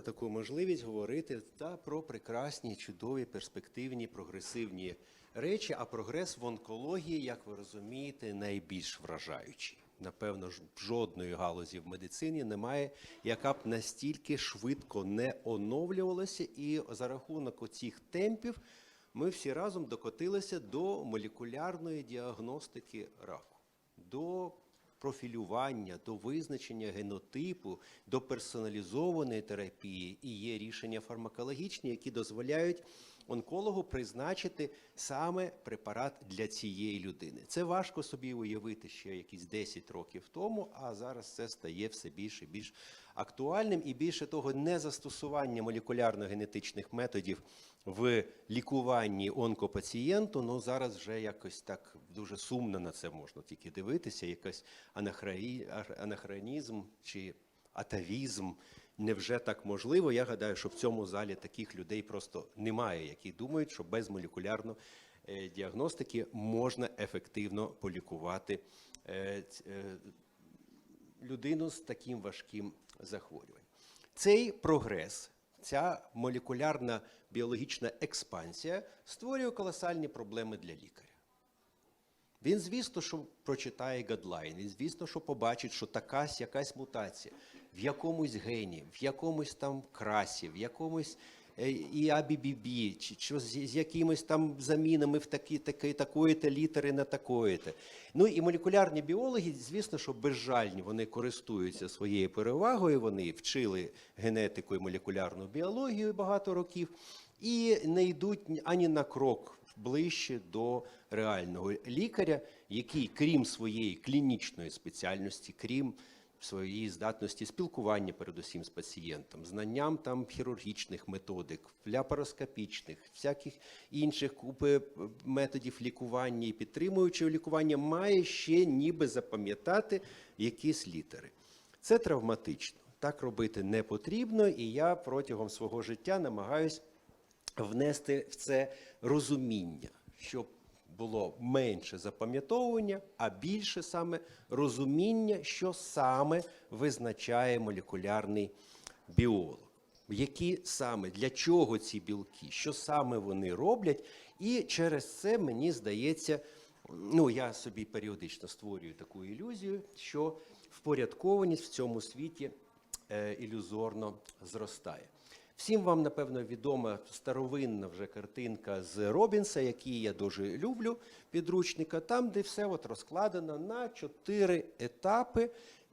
таку можливість говорити та про прекрасні, чудові, перспективні, прогресивні речі. А прогрес в онкології, як ви розумієте, найбільш вражаючий. Напевно, ж жодної галузі в медицині немає, яка б настільки швидко не оновлювалася, і за рахунок оцих темпів ми всі разом докотилися до молекулярної діагностики раку, до профілювання, до визначення генотипу, до персоналізованої терапії і є рішення фармакологічні, які дозволяють онкологу призначити саме препарат для цієї людини. Це важко собі уявити ще якісь 10 років тому, а зараз це стає все більше і більш актуальним. І більше того, не застосування молекулярно-генетичних методів в лікуванні онкопацієнту, ну зараз вже якось так дуже сумно на це можна тільки дивитися, анахраї- анахронізм чи атавізм. Невже так можливо? Я гадаю, що в цьому залі таких людей просто немає, які думають, що без молекулярної е, діагностики можна ефективно полікувати е, е, людину з таким важким захворюванням. Цей прогрес, ця молекулярна біологічна експансія створює колосальні проблеми для лікаря. Він, звісно, що прочитає гадлайн, він, звісно, що побачить, що така якась мутація в якомусь гені, в якомусь там красі, в якомусь і ABBB, чи, чи з якимись там замінами в такі, такі, такої-то літери на такої-то. Ну і молекулярні біологи, звісно, що безжальні, вони користуються своєю перевагою, вони вчили генетику і молекулярну біологію багато років і не йдуть ані на крок ближче до реального лікаря, який, крім своєї клінічної спеціальності, крім своєї здатності спілкування передусім з пацієнтом, знанням там хірургічних методик, ляпароскопічних, всяких інших купи е, методів лікування і підтримуючого лікування, має ще ніби запам'ятати якісь літери. Це травматично. Так робити не потрібно, і я протягом свого життя намагаюсь внести в це розуміння, щоб було менше запам'ятовування, а більше саме розуміння, що саме визначає молекулярний біолог. Які саме для чого ці білки, що саме вони роблять, і через це мені здається, ну я собі періодично створюю таку ілюзію, що впорядкованість в цьому світі е, ілюзорно зростає. Всім вам, напевно, відома старовинна вже картинка з Робінса, який я дуже люблю, підручника, там, де все от розкладено на чотири етапи.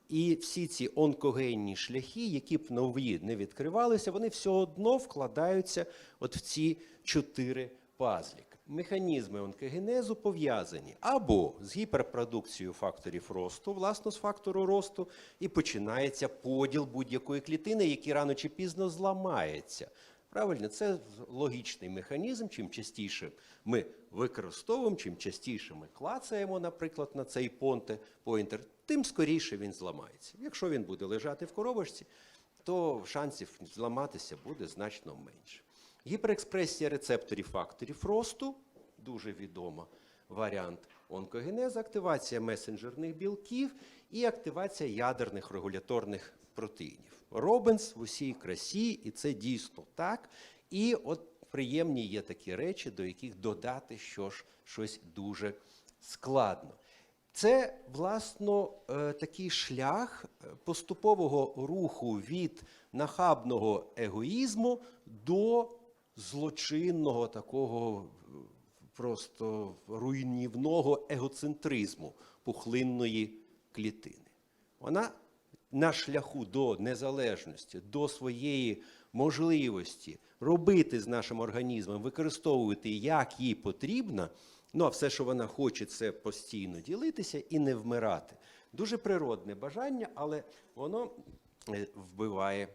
І всі ці онкогенні шляхи, які б нові не відкривалися, вони все одно вкладаються от в ці чотири пазліки. Механізми онкогенезу пов'язані або з гіперпродукцією факторів росту, власно з фактору росту, і починається поділ будь-якої клітини, який рано чи пізно зламається. Правильно, це логічний механізм. Чим частіше ми використовуємо, чим частіше ми клацаємо, наприклад, на цей понте поінтер, тим скоріше він зламається. Якщо він буде лежати в коробочці, то шансів зламатися буде значно менше. Гіперекспресія рецепторів факторів росту дуже відома варіант онкогенезу, активація месенджерних білків і активація ядерних регуляторних протеїнів. Робинс в усій красі, і це дійсно так. І от приємні є такі речі, до яких додати що ж, щось дуже складно. Це, власно, е, такий шлях е, поступового руху від нахабного егоїзму до злочинного такого е, просто руйнівного егоцентризму пухлинної клітини. Вона на шляху до незалежності, до своєї можливості робити з нашим організмом, використовувати як їй потрібно. Ну, а все, що вона хоче, це постійно ділитися і не вмирати. Дуже природне бажання, але воно е, вбиває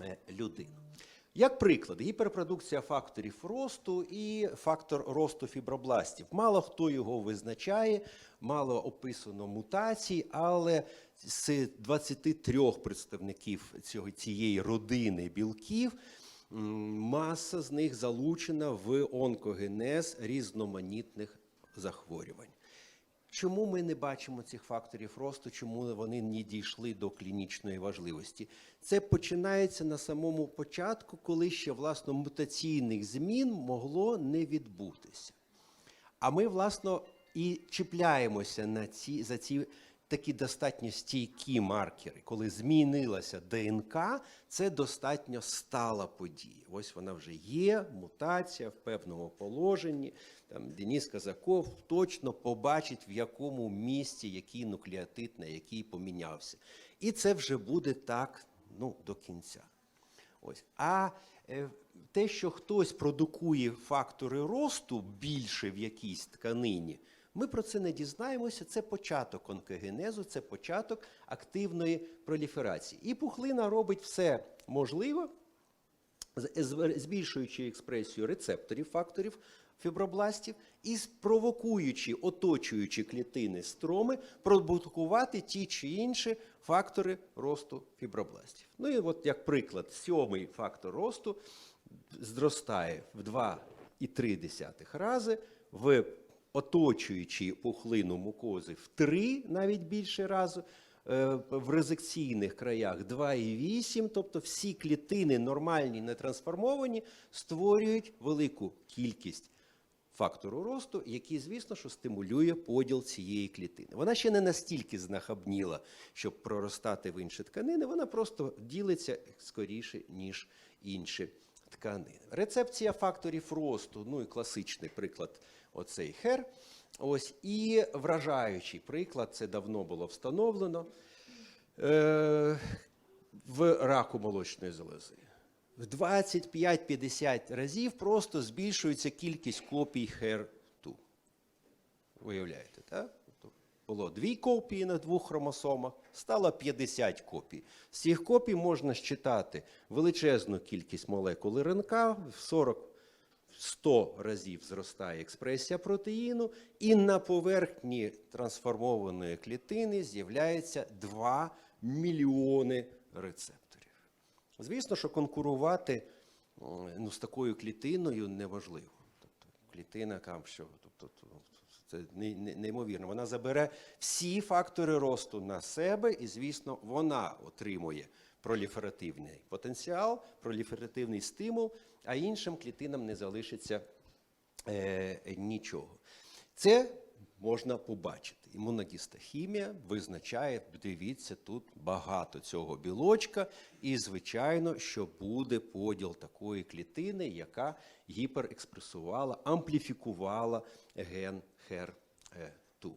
е, людину. Як приклад, гіперпродукція факторів росту і фактор росту фібробластів. Мало хто його визначає, мало описано мутацій, але з 23 представників цього, цієї родини білків маса з них залучена в онкогенез різноманітних захворювань. Чому ми не бачимо цих факторів росту, чому вони не дійшли до клінічної важливості? Це починається на самому початку, коли ще власно мутаційних змін могло не відбутися. А ми, власно, і чіпляємося на ці, за ці такі достатньо стійкі маркери. Коли змінилася ДНК, це достатньо стала подія. Ось вона вже є, мутація в певному положенні. Там Деніс Казаков точно побачить, в якому місці який нуклеотид на який помінявся. І це вже буде так ну, до кінця. Ось. А е, те, що хтось продукує фактори росту більше в якійсь тканині, ми про це не дізнаємося. Це початок онкогенезу, це початок активної проліферації. І пухлина робить все можливе, збільшуючи експресію рецепторів факторів фібробластів і спровокуючи оточуючі клітини строми продукувати ті чи інші фактори росту фібробластів. Ну і от як приклад, сьомий фактор росту зростає в 2,3 рази, в оточуючи пухлину мукози в 3 навіть більше разу, е, в резекційних краях 2,8, тобто всі клітини нормальні, не трансформовані, створюють велику кількість фактору росту, який, звісно, що стимулює поділ цієї клітини. Вона ще не настільки знахабніла, щоб проростати в інші тканини, вона просто ділиться скоріше, ніж інші тканини. Рецепція факторів росту, ну і класичний приклад, оцей хер. Ось і вражаючий приклад, це давно було встановлено е, в раку молочної залози. В 25-50 разів просто збільшується кількість копій HER2. Уявляєте, так? Тобто Було дві копії на двох хромосомах, стало 50 копій. З цих копій можна считати величезну кількість молекул РНК, в 40 100 разів зростає експресія протеїну, і на поверхні трансформованої клітини з'являється 2 мільйони рецепторів. Звісно, що конкурувати ну, з такою клітиною неможливо. Тобто клітина що, тобто, це не- не- неймовірно. Вона забере всі фактори росту на себе, і, звісно, вона отримує проліферативний потенціал, проліферативний стимул, а іншим клітинам не залишиться е, нічого. Це можна побачити. Імуногістохімія визначає, дивіться, тут багато цього білочка, і, звичайно, що буде поділ такої клітини, яка гіперекспресувала, ампліфікувала ген HER2.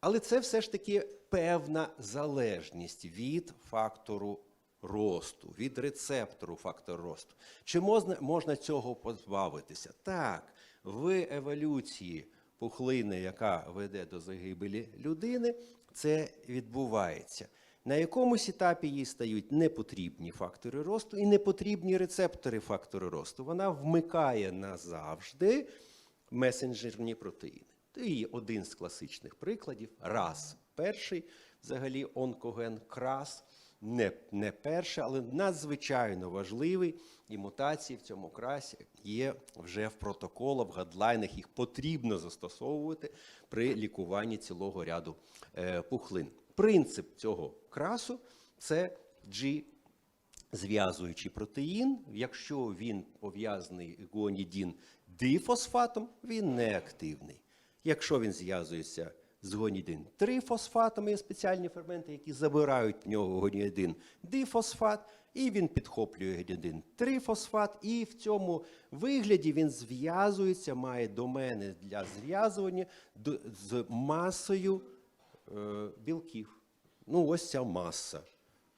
Але це все ж таки певна залежність від фактору росту, від рецептору фактору росту. Чи можна, можна цього позбавитися? Так, в еволюції пухлини, яка веде до загибелі людини, це відбувається. На якомусь етапі їй стають непотрібні фактори росту і непотрібні рецептори фактору росту. Вона вмикає назавжди месенджерні протеїни. І один з класичних прикладів раз перший, взагалі онкоген крас, не, не перший, але надзвичайно важливий. І мутації в цьому красі є вже в протоколах, в гадлайнах. Їх потрібно застосовувати при лікуванні цілого ряду е, пухлин. Принцип цього красу це G зв'язуючий протеїн. Якщо він пов'язаний гуанідін дифосфатом, він неактивний. Якщо він зв'язується з гуанідин трифосфатом, є спеціальні ферменти, які забирають в нього гуанідин дифосфат, і він підхоплює гуанідин трифосфат, і в цьому вигляді він зв'язується, має домени для зв'язування з масою е, білків. Ну, ось ця маса.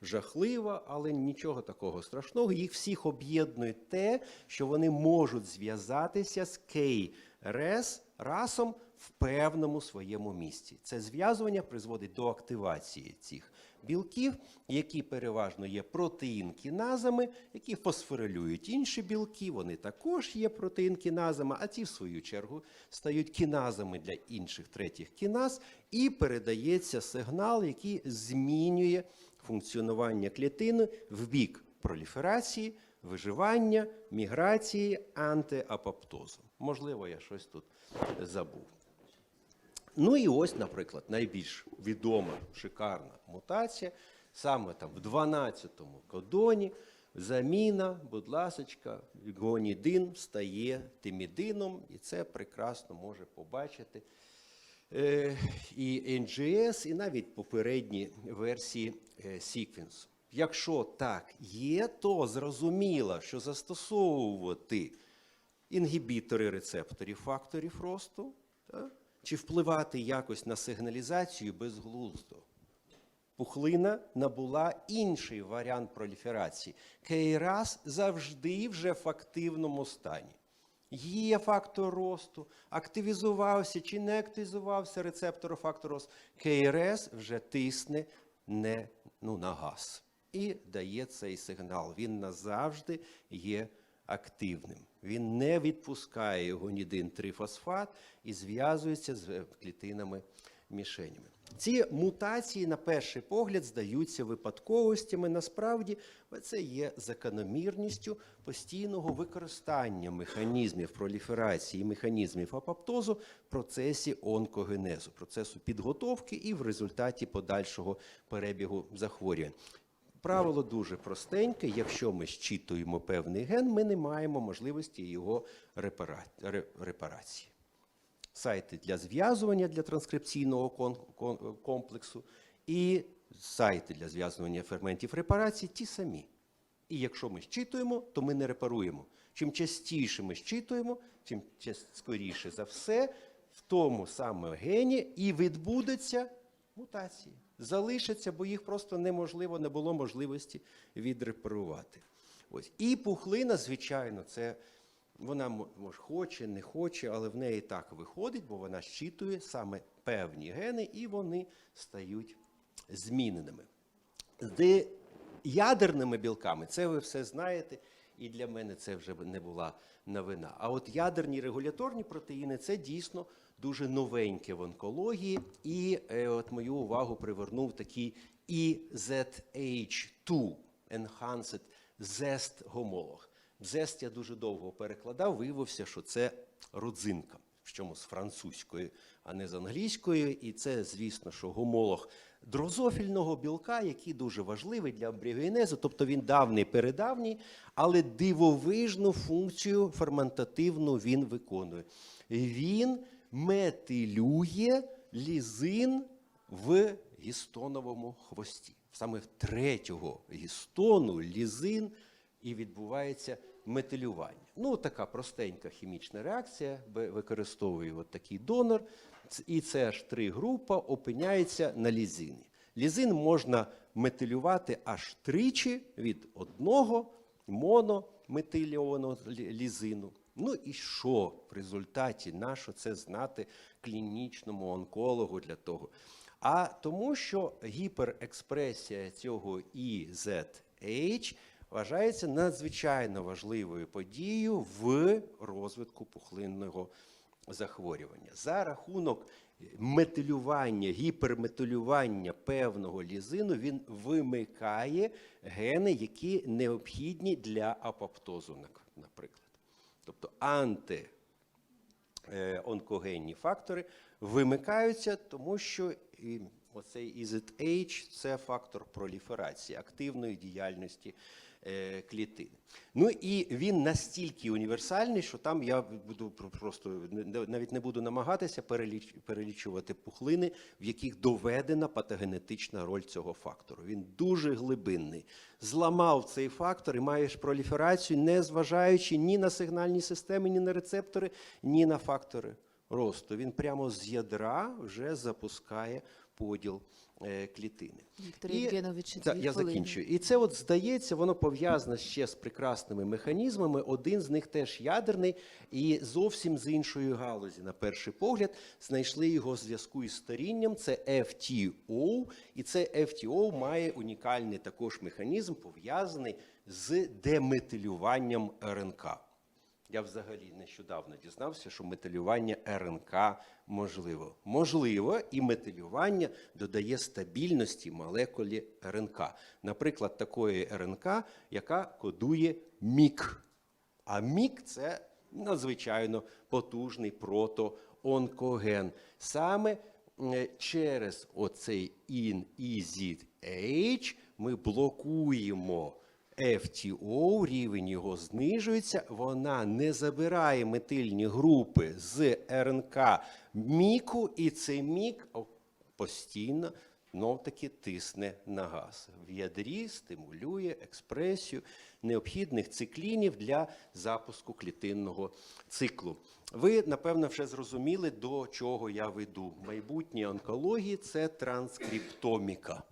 Жахлива, але нічого такого страшного. Їх всіх об'єднує те, що вони можуть зв'язатися з KRS расом в певному своєму місці. Це зв'язування призводить до активації цих білків, які переважно є протеїн-кіназами, які фосфорилюють інші білки. Вони також є протеїн-кіназами, а ті, в свою чергу, стають кіназами для інших третіх кіназ, і передається сигнал, який змінює функціонування клітини в бік проліферації, виживання, міграції, антиапоптозу. Можливо, я щось тут забув. Ну і ось, наприклад, найбільш відома шикарна мутація, саме там в 12-му кодоні заміна, будь ласочка, гонідин стає тимідином, і це прекрасно може побачити е, і NGS, і навіть попередні версії е. Якщо так є, то зрозуміло, що застосовувати інгібітори рецепторів факторів росту, так? Чи впливати якось на сигналізацію безглуздо. Пухлина набула інший варіант проліферації. КРАС завжди вже в активному стані. Є фактор росту, активізувався чи не активізувався рецептор фактор росту. КРС вже тисне не ну, на газ і дає цей сигнал. Він назавжди є активним. Він не відпускає гонідин трифосфат і зв'язується з е, клітинами мішенями. Ці мутації, на перший погляд, здаються випадковостями. Насправді, це є закономірністю постійного використання механізмів проліферації і механізмів апоптозу в процесі онкогенезу, процесу підготовки і в результаті подальшого перебігу захворювань. Правило дуже простеньке. Якщо ми щитуємо певний ген, ми не маємо можливості його репара- репарації. Сайти для зв'язування для транскрипційного комплексу і сайти для зв'язування ферментів репарації ті самі. І якщо ми щитуємо, то ми не репаруємо. Чим частіше ми щитуємо, тим скоріше за все в тому саме гені і відбудеться мутації. Залишаться, бо їх просто неможливо, не було можливості відрепарувати. Ось. І пухлина, звичайно, це вона може хоче, не хоче, але в неї так виходить, бо вона щитує саме певні гени, і вони стають зміненими. З ядерними білками, це ви все знаєте, і для мене це вже не була новина. А от ядерні регуляторні протеїни це дійсно дуже новеньке в онкології. І е, от мою увагу привернув такий EZH2 Enhanced Zest гомолог. Зест я дуже довго перекладав, виявився, що це родзинка, чому з французької, а не з англійської. І це, звісно, що гомолог дрозофільного білка, який дуже важливий для амбріогенезу, тобто він давний, передавній, але дивовижну функцію ферментативну він виконує. Він метилює лізин в гістоновому хвості. Саме в третього гістону лізин і відбувається метилювання. Ну, така простенька хімічна реакція, використовує от такий донор, і це аж три група опиняється на лізині. Лізин можна метилювати аж тричі від одного монометильованого лі- лізину. Ну і що в результаті нащо це знати клінічному онкологу для того? А тому, що гіперекспресія цього IZH вважається надзвичайно важливою подією в розвитку пухлинного захворювання. За рахунок метилювання, гіперметилювання певного лізину він вимикає гени, які необхідні для апоптозу, наприклад. Тобто анти е, фактори вимикаються, тому що і оцей EZH – це фактор проліферації, активної діяльності клітин. Ну і він настільки універсальний, що там я буду про- просто навіть не буду намагатися переліч, перелічувати пухлини, в яких доведена патогенетична роль цього фактору. Він дуже глибинний. Зламав цей фактор і маєш проліферацію, не зважаючи ні на сигнальні системи, ні на рецептори, ні на фактори росту. Він прямо з ядра вже запускає поділ е, клітини. Віктор Євгенович, Так, я закінчую. І це, от здається, воно пов'язане ще з прекрасними механізмами. Один з них теж ядерний, і зовсім з іншої галузі, на перший погляд, знайшли його в зв'язку із старінням. Це FTO, і це FTO має унікальний також механізм, пов'язаний з деметилюванням РНК. Я взагалі нещодавно дізнався, що метилювання РНК можливо. Можливо, і метилювання додає стабільності молекулі РНК. Наприклад, такої РНК, яка кодує МІК. А МІК це надзвичайно потужний онкоген. Саме через оцей IN-EZH ми блокуємо FTO, рівень його знижується, вона не забирає метильні групи з РНК міку, і цей мік постійно знов таки тисне на газ. В ядрі стимулює експресію необхідних циклінів для запуску клітинного циклу. Ви, напевно, вже зрозуміли, до чого я веду. Майбутнє онкології це транскриптоміка.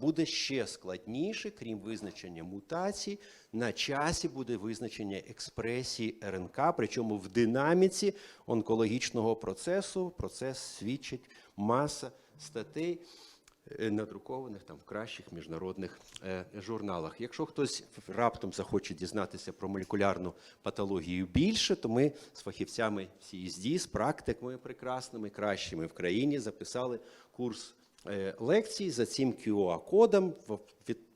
Буде ще складніше, крім визначення мутацій, на часі буде визначення експресії РНК, причому в динаміці онкологічного процесу. Процес свідчить маса статей, е, надрукованих там в кращих міжнародних е, журналах. Якщо хтось раптом захоче дізнатися про молекулярну патологію більше, то ми з фахівцями CSD, з практиками прекрасними, кращими в країні записали курс лекцій за цим QR-кодом в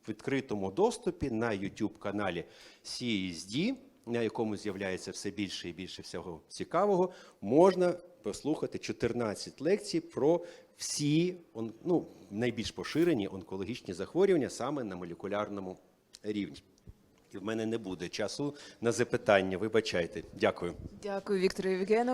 відкритому доступі на YouTube каналі CSD, на якому з'являється все більше і більше всього цікавого, можна послухати 14 лекцій про всі ну, найбільш поширені онкологічні захворювання саме на молекулярному рівні. І в мене не буде часу на запитання. Вибачайте. Дякую. Дякую, Віктору Євгену.